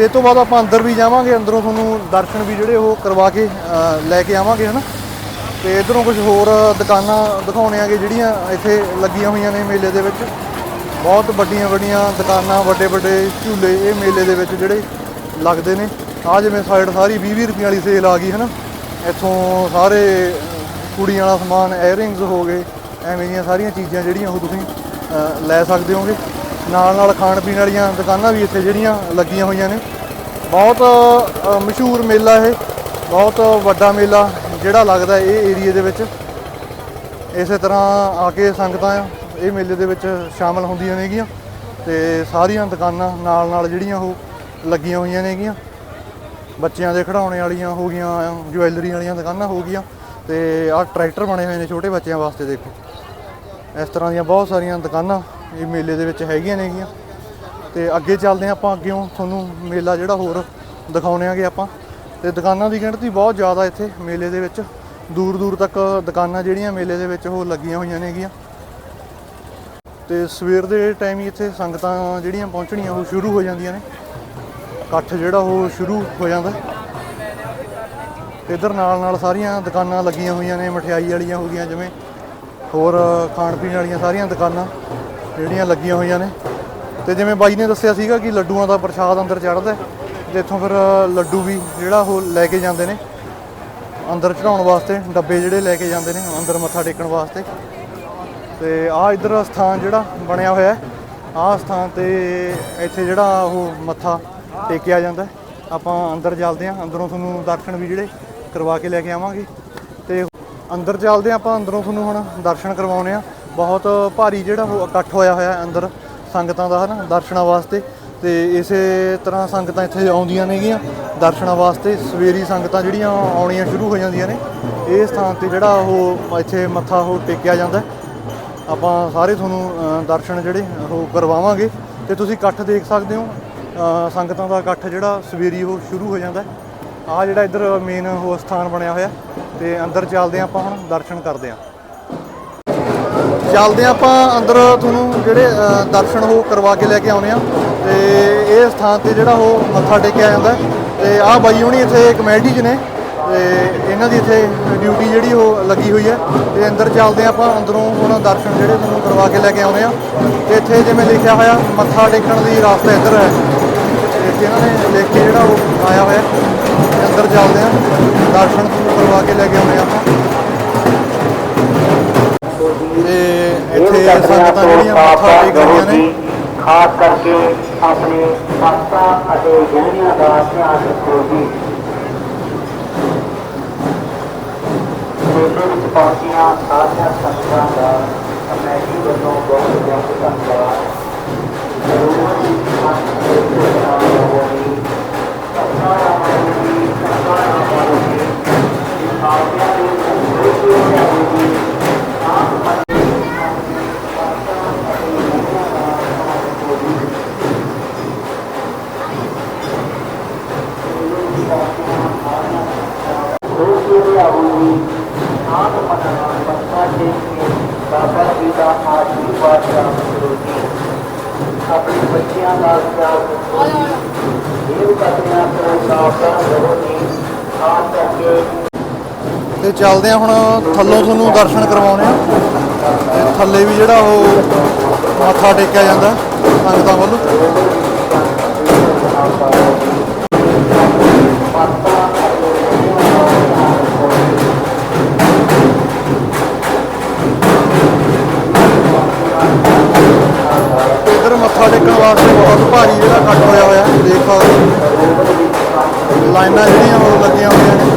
ਤੇ ਇਸ ਤੋਂ ਬਾਅਦ ਆਪਾਂ ਅੰਦਰ ਵੀ ਜਾਵਾਂਗੇ, ਅੰਦਰੋਂ ਤੁਹਾਨੂੰ ਦਰਸ਼ਨ ਵੀ ਜਿਹੜੇ ਉਹ ਕਰਵਾ ਕੇ ਲੈ ਕੇ ਆਵਾਂਗੇ, ਹਨਾ? ਤੇ ਇਧਰੋਂ ਕੁਝ ਹੋਰ ਦੁਕਾਨਾਂ ਦਿਖਾਉਣੇ ਆਗੇ ਜਿਹੜੀਆਂ ਇੱਥੇ ਲੱਗੀਆਂ ਹੋਈਆਂ ਨੇ ਮੇਲੇ ਦੇ ਵਿੱਚ। ਬਹੁਤ ਵੱਡੀਆਂ ਵੱਡੀਆਂ ਦੁਕਾਨਾਂ, ਵੱਡੇ ਵੱਡੇ ਝੂਲੇ ਇਹ ਮੇਲੇ ਦੇ ਵਿੱਚ ਜਿਹੜੇ ਲੱਗਦੇ ਨੇ। ਆ ਜਿਵੇਂ ਸਾਈਡ ਸਾਰੀ 20 20 ਰੁਪਏ ਵਾਲੀ ਸੇਲ ਆ ਗਈ, ਹਨਾ? ਇੱਥੋਂ ਸਾਰੇ ਕੁੜੀਆਂ ਵਾਲਾ ਸਮਾਨ 에ਅਰਿੰਗਸ ਹੋ ਗਏ, ਐਵੇਂ ਦੀਆਂ ਸਾਰੀਆਂ ਚੀਜ਼ਾਂ ਜਿਹੜੀਆਂ ਉਹ ਤੁਸੀਂ ਲੈ ਸਕਦੇ ਹੋਗੇ। ਨਾਲ ਨਾਲ ਖਾਣ ਪੀਣ ਵਾਲੀਆਂ ਦੁਕਾਨਾਂ ਵੀ ਇੱਥੇ ਜਿਹੜੀਆਂ ਲੱਗੀਆਂ ਹੋਈਆਂ ਨੇ। ਬਹੁਤ ਮਸ਼ਹੂਰ ਮੇਲਾ ਇਹ। ਬਹੁਤ ਵੱਡਾ ਮੇਲਾ ਜਿਹੜਾ ਲੱਗਦਾ ਇਹ ਏਰੀਏ ਦੇ ਵਿੱਚ। ਇਸੇ ਤਰ੍ਹਾਂ ਆ ਕੇ ਸੰਗਤਾਂ ਇਹ ਮੇਲੇ ਦੇ ਵਿੱਚ ਸ਼ਾਮਲ ਹੁੰਦੀਆਂ ਨੇਗੀਆਂ ਤੇ ਸਾਰੀਆਂ ਦੁਕਾਨਾਂ ਨਾਲ ਨਾਲ ਜਿਹੜੀਆਂ ਉਹ ਲੱਗੀਆਂ ਹੋਈਆਂ ਨੇਗੀਆਂ। ਬੱਚਿਆਂ ਦੇ ਖਿਡੌਣੇ ਵਾਲੀਆਂ ਹੋ ਗਈਆਂ ਜੁਐਲਰੀ ਵਾਲੀਆਂ ਦੁਕਾਨਾਂ ਹੋ ਗਈਆਂ ਤੇ ਆਹ ਟਰੈਕਟਰ ਬਣੇ ਹੋਏ ਨੇ ਛੋਟੇ ਬੱਚਿਆਂ ਵਾਸਤੇ ਦੇਖੋ। ਇਸ ਤਰ੍ਹਾਂ ਦੀਆਂ ਬਹੁਤ ਸਾਰੀਆਂ ਦੁਕਾਨਾਂ ਇਹ ਮੇਲੇ ਦੇ ਵਿੱਚ ਹੈਗੀਆਂ ਨੇਗੀਆਂ ਤੇ ਅੱਗੇ ਚੱਲਦੇ ਹਾਂ ਆਪਾਂ ਅੱਗੇੋਂ ਤੁਹਾਨੂੰ ਮੇਲਾ ਜਿਹੜਾ ਹੋਰ ਦਿਖਾਉਣੇ ਆਗੇ ਆਪਾਂ। ਤੇ ਦੁਕਾਨਾਂ ਦੀ ਗਿਣਤੀ ਬਹੁਤ ਜ਼ਿਆਦਾ ਇੱਥੇ ਮੇਲੇ ਦੇ ਵਿੱਚ। ਦੂਰ ਦੂਰ ਤੱਕ ਦੁਕਾਨਾਂ ਜਿਹੜੀਆਂ ਮੇਲੇ ਦੇ ਵਿੱਚ ਉਹ ਲੱਗੀਆਂ ਹੋਈਆਂ ਨੇਗੀਆਂ ਤੇ ਸਵੇਰ ਦੇ ਟਾਈਮ ਹੀ ਇੱਥੇ ਸੰਗਤਾਂ ਜਿਹੜੀਆਂ ਪਹੁੰਚਣੀਆਂ ਉਹ ਸ਼ੁਰੂ ਹੋ ਜਾਂਦੀਆਂ ਨੇ। ਇਕੱਠ ਜਿਹੜਾ ਉਹ ਸ਼ੁਰੂ ਹੋ ਜਾਂਦਾ। ਤੇ ਇਧਰ ਨਾਲ ਨਾਲ ਸਾਰੀਆਂ ਦੁਕਾਨਾਂ ਲੱਗੀਆਂ ਹੋਈਆਂ ਨੇ, ਮਠਿਆਈ ਵਾਲੀਆਂ ਹੋ ਗਈਆਂ, ਜਿਵੇਂ ਹੋਰ ਖਾਣ ਪੀਣ ਵਾਲੀਆਂ ਸਾਰੀਆਂ ਦੁਕਾਨਾਂ। ਜਿਹੜੀਆਂ ਲੱਗੀਆਂ ਹੋਈਆਂ ਨੇ। ਤੇ ਜਿਵੇਂ ਬਾਈ ਨੇ ਦੱਸਿਆ ਸੀਗਾ ਕਿ ਲੱਡੂਆਂ ਦਾ ਪ੍ਰਸ਼ਾਦ ਅੰਦਰ ਚੜ੍ਹਦਾ ਹੈ, ਤੇ ਇੱਥੋਂ ਫਿਰ ਲੱਡੂ ਵੀ ਜਿਹੜਾ ਉਹ ਲੈ ਕੇ ਜਾਂਦੇ ਨੇ। ਅੰਦਰ ਚੜਾਉਣ ਵਾਸਤੇ, ਡੱਬੇ ਜਿਹੜੇ ਲੈ ਕੇ ਜਾਂਦੇ ਨੇ, ਅੰਦਰ ਮੱਥਾ ਟੇਕਣ ਵਾਸਤੇ। ਤੇ ਆਹ ਇਧਰ ਸਥਾਨ ਜਿਹੜਾ ਬਣਿਆ ਹੋਇਆ ਹੈ, ਆਹ ਸਥਾਨ ਤੇ ਇੱਥੇ ਜਿਹੜਾ ਉਹ ਮੱਥਾ ਟੇਕਿਆ ਜਾਂਦਾ ਆਪਾਂ ਅੰਦਰ ਚੱਲਦੇ ਹਾਂ, ਅੰਦਰੋਂ ਤੁਹਾਨੂੰ ਦਰਸ਼ਨ ਵੀ ਜਿਹੜੇ ਕਰਵਾ ਕੇ ਲੈ ਕੇ ਆਵਾਂਗੇ। ਤੇ ਅੰਦਰ ਚੱਲਦੇ ਹਾਂ ਆਪਾਂ, ਅੰਦਰੋਂ ਤੁਹਾਨੂੰ ਹੁਣ ਦਰਸ਼ਨ ਕਰਵਾਉਣੇ ਆ ਬਹੁਤ ਭਾਰੀ ਜਿਹੜਾ ਉਹ ਇਕੱਠ ਹੋਇਆ ਹੋਇਆ ਅੰਦਰ ਸੰਗਤਾਂ ਦਾ, ਹਨਾ, ਦਰਸ਼ਨਾਂ ਵਾਸਤੇ। ਤੇ ਇਸੇ ਤਰ੍ਹਾਂ ਸੰਗਤਾਂ ਇੱਥੇ ਆਉਂਦੀਆਂ ਨੇਗੀਆਂ। ਦਰਸ਼ਨਾਂ ਵਾਸਤੇ ਸਵੇਰੀ ਸੰਗਤਾਂ ਜਿਹੜੀਆਂ ਆਉਣੀਆਂ ਸ਼ੁਰੂ ਹੋ ਜਾਂਦੀਆਂ ਨੇ। ਇਹ ਸਥਾਨ ਤੇ ਜਿਹੜਾ ਉਹ ਇੱਥੇ ਮੱਥਾ ਉਹ ਟੇਕਿਆ ਜਾਂਦਾ ਆਪਾਂ ਸਾਰੇ ਤੁਹਾਨੂੰ ਦਰਸ਼ਨ ਜਿਹੜੇ ਉਹ ਕਰਵਾਵਾਂਗੇ। ਤੇ ਤੁਸੀਂ ਇਕੱਠ ਦੇਖ ਸਕਦੇ ਹੋ। ਸੰਗਤਾਂ ਦਾ ਇਕੱਠ ਜਿਹੜਾ ਸਵੇਰੀ ਉਹ ਸ਼ੁਰੂ ਹੋ ਜਾਂਦਾ ਆ ਜਿਹੜਾ ਇੱਧਰ ਮੇਨ ਉਹ ਸਥਾਨ ਬਣਿਆ ਹੋਇਆ। ਤੇ ਅੰਦਰ ਚੱਲਦੇ ਹਾਂ ਆਪਾਂ ਹੁਣ, ਦਰਸ਼ਨ ਕਰਦੇ ਹਾਂ। ਚੱਲਦੇ ਹਾਂ ਆਪਾਂ ਅੰਦਰ, ਤੁਹਾਨੂੰ ਜਿਹੜੇ ਦਰਸ਼ਨ ਉਹ ਕਰਵਾ ਕੇ ਲੈ ਕੇ ਆਉਨੇ ਆ ਤੇ ਇਹ ਸਥਾਨ ਤੇ ਜਿਹੜਾ ਉਹ ਮੱਥਾ ਟੇਕਿਆ ਜਾਂਦਾ ਹੈ। ਤੇ ਆਹ ਬਾਈ ਹੁਣੀ ਇੱਥੇ ਕਮੇਟੀ 'ਚ ਨੇ। ਤੇ ਇਹਨਾਂ ਦੀ ਇੱਥੇ ਡਿਊਟੀ ਜਿਹੜੀ ਉਹ ਲੱਗੀ ਹੋਈ ਹੈ। ਤੇ ਅੰਦਰ ਚੱਲਦੇ ਹਾਂ ਆਪਾਂ, ਅੰਦਰੋਂ ਹੁਣ ਦਰਸ਼ਨ ਜਿਹੜੇ ਤੁਹਾਨੂੰ ਕਰਵਾ ਕੇ ਲੈ ਕੇ ਆਉਨੇ ਆ ਤੇ ਇੱਥੇ ਜਿਵੇਂ ਲਿਖਿਆ ਹੋਇਆ, ਮੱਥਾ ਟੇਕਣ ਦੀ ਰਾਸਤਾ ਇੱਧਰ ਹੈ। ਇੱਥੇ ਇਹਨਾਂ ਨੇ ਲਿਖ ਕੇ ਜਿਹੜਾ ਉਹ ਆਇਆ ਹੋਇਆ ਅੰਦਰ ਚੱਲਦੇ ਹਾਂ, ਦਰਸ਼ਨ ਤੁਹਾਨੂੰ ਕਰਵਾ ਕੇ ਲੈ ਕੇ ਆਉਨੇ ਆ ਆਪਾਂ। ਤੇ ਇੱਥੇ ਸੰਗਤਾਂ ਜਿਹੜੀਆਂ ਮੱਥਾ ਟੇਕ ਰਹੀਆਂ ਨੇ ਖਾਸ ਕਰਕੇ ਆਪਣੇ ਪਾਸਾ ਅਤੇ ਗਹਿਣਿਆਂ ਦਾ ਧਿਆਨ ਰੱਖੋ ਜੀ ਮੇਲੇ ਵਿੱਚ ਪਹੁੰਚੀਆਂ ਸਾਰੀਆਂ ਸੰਗਤਾਂ ਦਾ ਕਮੇਟੀ ਵੱਲੋਂ ਬਹੁਤ ਬਹੁਤ ਧੰਨਵਾਦ। ਜ਼ਰੂਰ ਹੀ ਮਨ ਦੇ ਨਾਲ ਹੋਣੀ ਸਤਿ ਸ਼੍ਰੀ ਅਕਾਲ ਜੀ ਸਤਿ ਸ਼੍ਰੀ ਅਕਾਲ ਜੀ ਆਪ ਬਾਬਾ ਜੀ ਦਾ ਆਸ਼ੀਰਵਾਦ ਪ੍ਰਾਪਤ ਆਪਣੇ ਬੱਚਿਆਂ ਦਾ ਖਿਆਲ ਰੱਖੋ ਇਹ ਕਤਨਾ ਤੋਂ ਸਾਵਧਾਨ ਰਹੋ ਜੀ ਆਪ ਕਰਕੇ ਤੇ ਚੱਲਦੇ ਆ ਹੁਣ ਥੱਲੋਂ ਤੁਹਾਨੂੰ ਦਰਸ਼ਨ ਕਰਵਾਉਣੇ ਆ ਤੇ ਥੱਲੇ ਵੀ ਜਿਹੜਾ ਉਹ ਮੱਥਾ ਟੇਕਿਆ ਜਾਂਦਾ ਸੰਗਤਾਂ ਵੱਲੋਂ। ਵਾਸਤੇ ਬਹੁਤ ਭਾਰੀ ਜਿਹੜਾ ਇਕੱਠ ਹੋਇਆ ਹੋਇਆ, ਦੇਖ ਸਕਦੇ ਲਾਈਨਾਂ ਜਿਹੜੀਆਂ ਉਹ ਲੱਗੀਆਂ ਹੋਈਆਂ ਨੇ।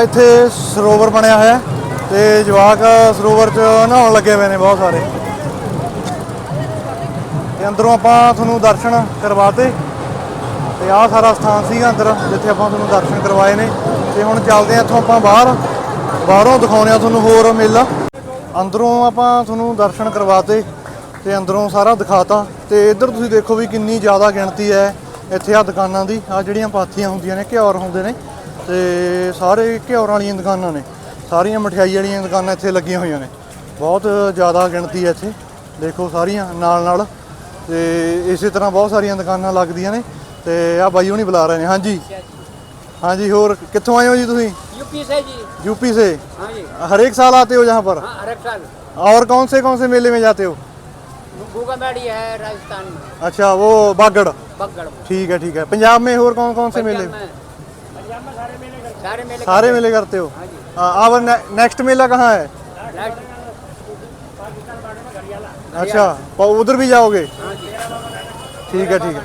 ਆ ਇੱਥੇ ਸਰੋਵਰ ਬਣਿਆ ਹੋਇਆ ਹੈ ਤੇ ਜਵਾਕ ਸਰੋਵਰ 'ਚ ਨਹਾਉਣ ਲੱਗੇ ਹੋਏ ਨੇ ਬਹੁਤ ਸਾਰੇ। ਤੇ ਅੰਦਰੋਂ ਆਪਾਂ ਤੁਹਾਨੂੰ ਦਰਸ਼ਨ ਕਰਵਾਤੇ ਤੇ ਆਹ ਸਾਰਾ ਸਥਾਨ ਸੀਗਾ ਅੰਦਰ, ਜਿੱਥੇ ਆਪਾਂ ਤੁਹਾਨੂੰ ਦਰਸ਼ਨ ਕਰਵਾਏ ਨੇ। ਤੇ ਹੁਣ ਚੱਲਦੇ ਆ ਇੱਥੋਂ ਆਪਾਂ ਬਾਹਰ, ਬਾਹਰੋਂ ਦਿਖਾਉਂਦੇ ਆ ਤੁਹਾਨੂੰ ਹੋਰ ਮੇਲਾ। ਅੰਦਰੋਂ ਆਪਾਂ ਤੁਹਾਨੂੰ ਦਰਸ਼ਨ ਕਰਵਾਤੇ ਤੇ ਅੰਦਰੋਂ ਸਾਰਾ ਦਿਖਾਤਾ। ਤੇ ਇੱਧਰ ਤੁਸੀਂ ਦੇਖੋ ਵੀ ਕਿੰਨੀ ਜ਼ਿਆਦਾ ਗਿਣਤੀ ਹੈ ਇੱਥੇ ਆ ਦੁਕਾਨਾਂ ਦੀ। ਆ ਜਿਹੜੀਆਂ ਪਾਥੀਆਂ ਹੁੰਦੀਆਂ ਨੇ, ਘਿਓਰ ਹੁੰਦੇ ਨੇ। ਤੇ ਸਾਰੇ ਘਿਓਰ ਵਾਲੀਆਂ ਦੁਕਾਨਾਂ ਨੇ ਸਾਰੀਆਂ ਮਠਿਆਈ ਵਾਲੀਆਂ ਦੁਕਾਨਾਂ ਇੱਥੇ ਲੱਗੀਆਂ ਹੋਈਆਂ ਨੇ ਬਹੁਤ ਜ਼ਿਆਦਾ ਗਿਣਤੀ ਹੈ ਇੱਥੇ ਦੇਖੋ ਸਾਰੀਆਂ ਨਾਲ ਨਾਲ ਤੇ ਇਸੇ ਤਰ੍ਹਾਂ ਬਹੁਤ ਸਾਰੀਆਂ ਦੁਕਾਨਾਂ ਲੱਗਦੀਆਂ ਨੇ ਤੇ ਆ ਬਾਈ ਹੁਣੀ ਬੁਲਾ ਰਹੇ ਨੇ ਹਾਂਜੀ ਹਾਂਜੀ ਹੋਰ ਕਿੱਥੋਂ ਆਏ ਹੋ ਜੀ ਤੁਸੀਂ यूपी से जी यूपी से हाँ जी हर एक साल आते हो यहाँ पर हाँ हर एक साल और कौन से कौन से मेले में जाते हो गूगामेड़ी है राजस्थान में अच्छा वो बागड़ बगड़ में ठीक है ठीक है पंजाब में और कौन कौन से मेले पंजाब में ਸਾਰੇ ਮੇਲੇ सारे मेले करते हो अब ने, नेक्स्ट मेला कहाँ है अच्छा उधर भी जाओगे ठीक है ठीक है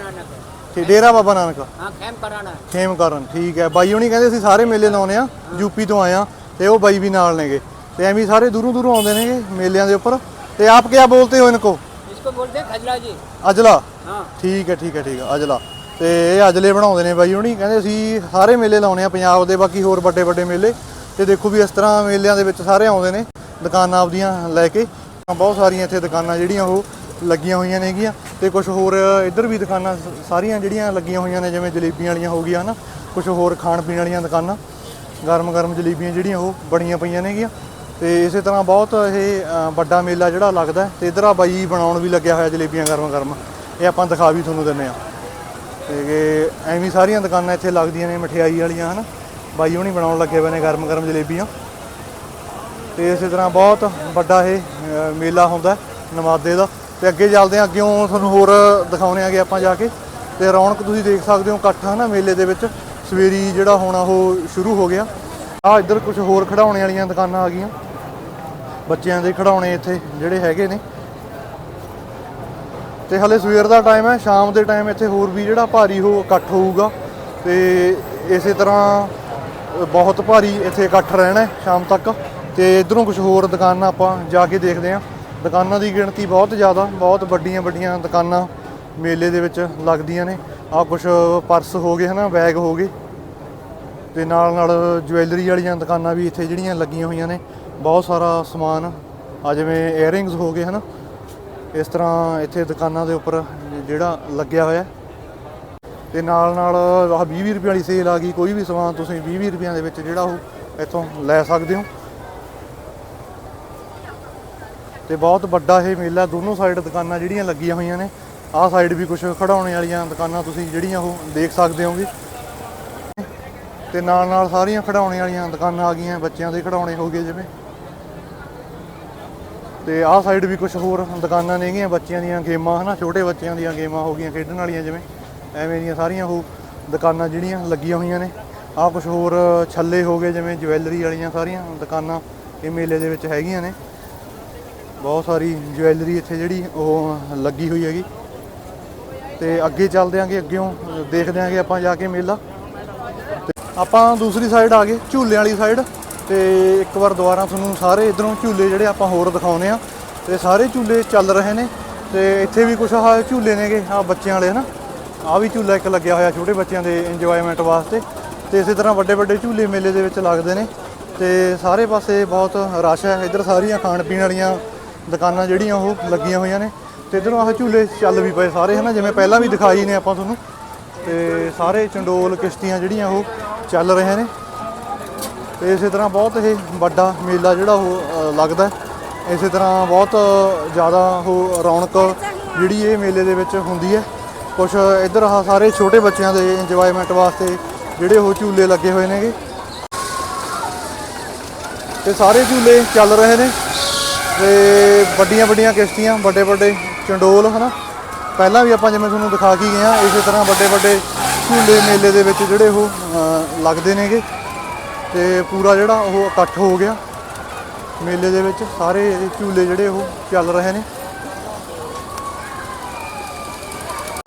ਠੀਕ ਡੇਰਾ ਬਾਬਾ ਨਾਨਕ ਹਾਂ ਖੇਮ ਕਰਾਣਾ। ਖੇਮ ਕਰਨ ਠੀਕ ਹੈ। ਬਾਈ ਹੁਣੀ ਕਹਿੰਦੇ ਅਸੀਂ ਸਾਰੇ ਮੇਲੇ ਲਾਉਨੇ ਆ ਯੂਪੀ ਤੋਂ ਆਏ ਆ ਤੇ ਉਹ ਬਾਈ ਵੀ ਨਾਲ ਨੇਗੇ। ਤੇ ਐਵੇਂ ਸਾਰੇ ਦੂਰੋਂ ਦੂਰੋਂ ਆਉਂਦੇ ਨੇਗੇ ਮੇਲਿਆਂ ਦੇ ਉੱਪਰ। ਤੇ ਆਪ ਕੀ ਬੋਲਦੇ ਹੋ ਇਨਕੋ? ਇਸਕੋ ਬੋਲਦੇ ਖਜਲਾ ਜੀ। ਅਜਲਾ? ਹਾਂ। ਠੀਕ ਹੈ ਠੀਕ ਹੈ ਠੀਕ ਹੈ ਅਜਲਾ। ਤੇ ਇਹ ਅਜਲੇ ਬਣਾਉਂਦੇ ਨੇ ਬਾਈ ਹੁਣੀ, ਕਹਿੰਦੇ ਅਸੀਂ ਸਾਰੇ ਮੇਲੇ ਲਾਉਣੇ ਆ, ਪੰਜਾਬ ਦੇ ਬਾਕੀ ਹੋਰ ਵੱਡੇ ਵੱਡੇ ਮੇਲੇ। ਤੇ ਦੇਖੋ ਵੀ ਇਸ ਤਰ੍ਹਾਂ ਮੇਲਿਆਂ ਦੇ ਵਿੱਚ ਸਾਰੇ ਆਉਂਦੇ ਨੇ, ਦੁਕਾਨਾਂ ਆਪਦੀਆਂ ਲੈ ਕੇ। ਬਹੁਤ ਸਾਰੀਆਂ ਇੱਥੇ ਦੁਕਾਨਾਂ ਜਿਹੜੀਆਂ ਉਹ ਲੱਗੀਆਂ ਹੋਈਆਂ ਨੇਗੀਆਂ। ਤੇ ਕੁਝ ਹੋਰ ਇੱਧਰ ਵੀ ਦੁਕਾਨਾਂ ਸਾਰੀਆਂ ਜਿਹੜੀਆਂ ਲੱਗੀਆਂ ਹੋਈਆਂ ਨੇ, ਜਿਵੇਂ ਜਲੇਬੀਆਂ ਵਾਲੀਆਂ ਹੋ ਗਈਆਂ, ਹਨਾ। ਕੁਝ ਹੋਰ ਖਾਣ ਪੀਣ ਵਾਲੀਆਂ ਦੁਕਾਨਾਂ। ਗਰਮ ਗਰਮ ਜਲੇਬੀਆਂ ਜਿਹੜੀਆਂ ਉਹ ਬਣੀਆਂ ਪਈਆਂ ਨੇਗੀਆਂ। ਤੇ ਇਸੇ ਤਰ੍ਹਾਂ ਬਹੁਤ ਇਹ ਵੱਡਾ ਮੇਲਾ ਜਿਹੜਾ ਲੱਗਦਾ ਹੈ। ਤੇ ਇਧਰ ਆ ਬਾਈ ਬਣਾਉਣ ਵੀ ਲੱਗਿਆ ਹੋਇਆ ਜਲੇਬੀਆਂ ਗਰਮ ਗਰਮ ਇਹ ਆਪਾਂ ਦਿਖਾ ਵੀ ਤੁਹਾਨੂੰ ਦਿੰਨੇ ਆ ਤੇ ਐਵੇਂ ਸਾਰੀਆਂ ਦੁਕਾਨਾਂ ਇੱਥੇ ਲੱਗਦੀਆਂ ਨੇ, ਮਠਿਆਈ ਵਾਲੀਆਂ, ਹਨਾ? ਬਾਈ ਹੁਣੀ ਬਣਾਉਣ ਲੱਗੇ ਪਏ ਨੇ ਗਰਮ ਗਰਮ ਜਲੇਬੀਆਂ। ਤੇ ਇਸੇ ਤਰ੍ਹਾਂ ਬਹੁਤ ਵੱਡਾ ਇਹ ਮੇਲਾ ਹੁੰਦਾ ਹੈ ਨਮਾਦੇ ਦਾ। ਤੇ ਅੱਗੇ ਚੱਲਦੇ ਆ ਅੱਗੇੋਂ ਤੁਹਾਨੂੰ ਹੋਰ ਦਿਖਾਉਣੇ ਆਗੇ ਆਪਾਂ ਜਾ ਕੇ। ਤੇ ਰੌਣਕ ਤੁਸੀਂ ਦੇਖ ਸਕਦੇ ਹੋ ਇਕੱਠ, ਹਨਾ, ਮੇਲੇ ਦੇ ਵਿੱਚ। ਸਵੇਰੀ ਜਿਹੜਾ ਹੋਣਾ, ਉਹ ਸ਼ੁਰੂ ਹੋ ਗਿਆ। ਆ ਇੱਧਰ ਕੁਝ ਹੋਰ ਖਿਡੌਣੇ ਵਾਲੀਆਂ ਦੁਕਾਨਾਂ ਆ ਗਈਆਂ। ਬੱਚਿਆਂ ਦੇ ਖਿਡੌਣੇ ਇੱਥੇ ਜਿਹੜੇ ਹੈਗੇ ਨੇ। ਤੇ ਹਲੇ ਸਵੇਰ ਦਾ ਟਾਈਮ ਹੈ, ਸ਼ਾਮ ਦੇ ਟਾਈਮ ਇੱਥੇ ਹੋਰ ਵੀ ਜਿਹੜਾ ਭਾਰੀ ਹੋ ਇਕੱਠ ਹੋਊਗਾ। ਤੇ ਇਸੇ ਤਰ੍ਹਾਂ ਬਹੁਤ ਭਾਰੀ ਇੱਥੇ ਇਕੱਠ ਰਹਿਣਾ ਸ਼ਾਮ ਤੱਕ। ਤੇ ਇਧਰੋਂ ਕੁਝ ਹੋਰ ਦੁਕਾਨਾਂ ਆਪਾਂ ਜਾ ਕੇ ਦੇਖਦੇ ਹਾਂ। ਦੁਕਾਨਾਂ ਦੀ ਗਿਣਤੀ ਬਹੁਤ ਜ਼ਿਆਦਾ, ਬਹੁਤ ਵੱਡੀਆਂ ਵੱਡੀਆਂ ਦੁਕਾਨਾਂ ਮੇਲੇ ਦੇ ਵਿੱਚ ਲੱਗਦੀਆਂ ਨੇ। ਆ ਕੁਝ ਪਰਸ ਹੋ ਗਏ, ਹਨਾ, ਬੈਗ ਹੋ ਗਏ। ਤੇ ਨਾਲ ਨਾਲ ਜੁਐਲਰੀ ਵਾਲੀਆਂ ਦੁਕਾਨਾਂ ਵੀ ਇੱਥੇ ਜਿਹੜੀਆਂ ਲੱਗੀਆਂ ਹੋਈਆਂ ਨੇ। ਬਹੁਤ ਸਾਰਾ ਸਮਾਨ, ਆ ਜਿਵੇਂ ਏਅਰਿੰਗਸ ਹੋ ਗਏ, ਹਨਾ ਇਸ ਤਰ੍ਹਾਂ ਇੱਥੇ ਦੁਕਾਨਾਂ ਦੇ ਉੱਪਰ ਜਿਹੜਾ ਲੱਗਿਆ ਹੋਇਆ ਹੈ। ਤੇ ਨਾਲ ਨਾਲ ਆਹ 20 20 ਰੁਪਏ ਵਾਲੀ ਸੇਲ ਆ ਗਈ। ਕੋਈ ਵੀ ਸਮਾਨ ਤੁਸੀਂ 20 20 ਰੁਪਈਆਂ ਦੇ ਵਿੱਚ ਜਿਹੜਾ ਉਹ ਇੱਥੋਂ ਲੈ ਸਕਦੇ ਹੋ। ਤੇ ਬਹੁਤ ਵੱਡਾ ਇਹ ਮੇਲਾ ਦੋਨੋਂ ਸਾਈਡ ਦੁਕਾਨਾਂ ਜਿਹੜੀਆਂ ਲੱਗੀਆਂ ਹੋਈਆਂ ਨੇ, ਆਹ ਸਾਈਡ ਵੀ ਕੁਝ ਖੜਾਉਣੇ ਵਾਲੀਆਂ ਦੁਕਾਨਾਂ ਤੁਸੀਂ ਜਿਹੜੀਆਂ ਉਹ ਦੇਖ ਸਕਦੇ ਹੋਗੇ। ਤੇ ਨਾਲ ਨਾਲ ਸਾਰੀਆਂ ਖਿਡੌਣੇ ਵਾਲੀਆਂ ਦੁਕਾਨਾਂ ਆ ਗਈਆਂ, ਬੱਚਿਆਂ ਦੇ ਖਿਡੌਣੇ ਹੋ ਗਏ ਜਿਵੇਂ ਤੇ ਆਹ ਸਾਈਡ ਵੀ ਕੁਝ ਹੋਰ ਦੁਕਾਨਾਂ ਨੇਗੀਆਂ ਬੱਚਿਆਂ ਦੀਆਂ ਗੇਮਾਂ, ਹਨਾ, ਛੋਟੇ ਬੱਚਿਆਂ ਦੀਆਂ ਗੇਮਾਂ ਹੋ ਗਈਆਂ ਖੇਡਣ ਵਾਲੀਆਂ ਜਿਵੇਂ, ਐਵੇਂ ਦੀਆਂ ਸਾਰੀਆਂ ਉਹ ਦੁਕਾਨਾਂ ਜਿਹੜੀਆਂ ਲੱਗੀਆਂ ਹੋਈਆਂ ਨੇ। ਆਹ ਕੁਝ ਹੋਰ ਛੱਲੇ ਹੋ ਗਏ, ਜਿਵੇਂ ਜਵੈਲਰੀ ਵਾਲੀਆਂ ਸਾਰੀਆਂ ਦੁਕਾਨਾਂ ਇਹ ਮੇਲੇ ਦੇ ਵਿੱਚ ਹੈਗੀਆਂ ਨੇ। ਬਹੁਤ ਸਾਰੀ ਜਵੈਲਰੀ ਇੱਥੇ ਜਿਹੜੀ ਉਹ ਲੱਗੀ ਹੋਈ ਹੈਗੀ। ਤੇ ਅੱਗੇ ਚੱਲਦੇ ਆਂਗੇ ਅੱਗੇੋਂ ਦੇਖਦੇ ਆਂਗੇ ਆਪਾਂ ਜਾ ਕੇ ਮੇਲਾ। ਆਪਾਂ ਦੂਸਰੀ ਸਾਈਡ ਆ ਗਏ, ਝੂਲੇ ਵਾਲੀ ਸਾਈਡ ਤੇ ਇੱਕ ਵਾਰ ਦੁਬਾਰਾ ਤੁਹਾਨੂੰ ਸਾਰੇ ਇਧਰੋਂ ਝੂਲੇ ਜਿਹੜੇ ਆਪਾਂ ਹੋਰ ਦਿਖਾਉਨੇ ਆ ਤੇ ਸਾਰੇ ਝੂਲੇ ਚੱਲ ਰਹੇ ਨੇ ਤੇ ਇੱਥੇ ਵੀ ਕੁਝ ਆਹ ਝੂਲੇ ਨੇਗੇ ਆ ਬੱਚਿਆਂ ਵਾਲੇ, ਹਨਾ? ਆ ਵੀ ਝੂਲਾ ਇੱਕ ਲੱਗਿਆ ਹੋਇਆ ਛੋਟੇ ਬੱਚਿਆਂ ਦੇ ਇੰਜੋਇਮੈਂਟ ਵਾਸਤੇ ਤੇ ਇਸੇ ਤਰ੍ਹਾਂ ਵੱਡੇ ਵੱਡੇ ਝੂਲੇ ਮੇਲੇ ਦੇ ਵਿੱਚ ਲੱਗਦੇ ਨੇ ਤੇ ਸਾਰੇ ਪਾਸੇ ਬਹੁਤ ਰਸ਼ ਹੈ, ਇੱਧਰ ਸਾਰੀਆਂ ਖਾਣ ਪੀਣ ਵਾਲੀਆਂ ਦੁਕਾਨਾਂ ਜਿਹੜੀਆਂ ਉਹ ਲੱਗੀਆਂ ਹੋਈਆਂ ਨੇ ਤੇ ਇਧਰੋਂ ਆਹ ਝੂਲੇ ਚੱਲ ਵੀ ਪਏ ਸਾਰੇ, ਹਨਾ? ਜਿਵੇਂ ਪਹਿਲਾਂ ਵੀ ਦਿਖਾਈ ਨੇ ਆਪਾਂ ਤੁਹਾਨੂੰ ਤੇ ਸਾਰੇ ਚੰਡੋਲ ਕਿਸ਼ਤੀਆਂ ਜਿਹੜੀਆਂ ਉਹ ਚੱਲ ਰਹੇ ਨੇ ਤੇ ਇਸੇ ਤਰ੍ਹਾਂ ਬਹੁਤ ਇਹ ਵੱਡਾ ਮੇਲਾ ਜਿਹੜਾ ਉਹ ਲੱਗਦਾ। ਇਸੇ ਤਰ੍ਹਾਂ ਬਹੁਤ ਜ਼ਿਆਦਾ ਉਹ ਰੌਣਕ ਜਿਹੜੀ ਇਹ ਮੇਲੇ ਦੇ ਵਿੱਚ ਹੁੰਦੀ ਹੈ। ਕੁਝ ਇੱਧਰ ਆਹ ਸਾਰੇ ਛੋਟੇ ਬੱਚਿਆਂ ਦੇ ਇੰਜੋਇਮੈਂਟ ਵਾਸਤੇ ਜਿਹੜੇ ਉਹ ਝੂਲੇ ਲੱਗੇ ਹੋਏ ਨੇਗੇ। ਤੇ ਸਾਰੇ ਝੂਲੇ ਚੱਲ ਰਹੇ ਨੇ। ਤੇ ਵੱਡੀਆਂ ਵੱਡੀਆਂ ਕਿਸ਼ਤੀਆਂ, ਵੱਡੇ ਵੱਡੇ ਚੰਡੋਲ, ਹਨਾ। ਪਹਿਲਾਂ ਵੀ ਆਪਾਂ ਜਿਵੇਂ ਤੁਹਾਨੂੰ ਦਿਖਾ ਕੇ ਗਏ ਆ ਇਸੇ ਤਰ੍ਹਾਂ ਵੱਡੇ ਵੱਡੇ ਝੂਲੇ ਮੇਲੇ ਦੇ ਵਿੱਚ ਜਿਹੜੇ ਉਹ ਲੱਗਦੇ ਨੇਗੇ। ਤੇ ਪੂਰਾ ਜਿਹੜਾ ਉਹ ਇਕੱਠ ਹੋ ਗਿਆ। ਮੇਲੇ ਦੇ ਵਿੱਚ ਸਾਰੇ ਝੂਲੇ ਜਿਹੜੇ ਉਹ ਚੱਲ ਰਹੇ ਨੇ।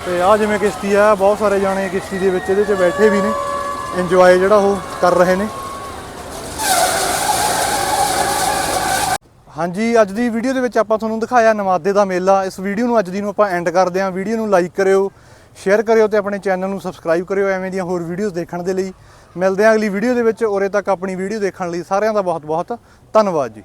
ਤੇ ਆ ਜਿਵੇਂ ਕਿਸ਼ਤੀ ਆ, ਬਹੁਤ ਸਾਰੇ ਜਾਣੇ ਕਿਸ਼ਤੀ ਦੇ ਵਿੱਚ ਇਹਦੇ 'ਚ ਬੈਠੇ ਵੀ ਨੇ। ਇੰਜੋਏ ਜਿਹੜਾ ਉਹ ਕਰ ਰਹੇ ਨੇ। ਹਾਂਜੀ, ਅੱਜ ਦੀ ਵੀਡੀਓ ਦੇ ਵਿੱਚ ਆਪਾਂ ਤੁਹਾਨੂੰ ਦਿਖਾਇਆ ਨਮਾਦੇ ਦਾ ਮੇਲਾ। ਇਸ ਵੀਡੀਓ ਨੂੰ ਅੱਜ ਦੀ ਨੂੰ ਆਪਾਂ ਐਂਡ ਕਰਦੇ ਹਾਂ। ਵੀਡੀਓ ਨੂੰ ਲਾਈਕ ਕਰਿਓ ਸ਼ੇਅਰ ਕਰਿਓ ਤੇ ਆਪਣੇ ਚੈਨਲ ਨੂੰ ਸਬਸਕ੍ਰਾਈਬ ਕਰਿਓ ਐਵੇਂ ਦੀਆਂ ਹੋਰ ਵੀਡੀਓਜ਼ ਦੇਖਣ ਦੇ ਲਈ। ਮਿਲਦੇ ਹਾਂ ਅਗਲੀ ਵੀਡੀਓ ਦੇ ਵਿੱਚ। ਉਰੇ ਤੱਕ ਆਪਣੀ ਵੀਡੀਓ ਦੇਖਣ ਲਈ ਸਾਰਿਆਂ ਦਾ ਬਹੁਤ ਬਹੁਤ ਧੰਨਵਾਦ ਜੀ।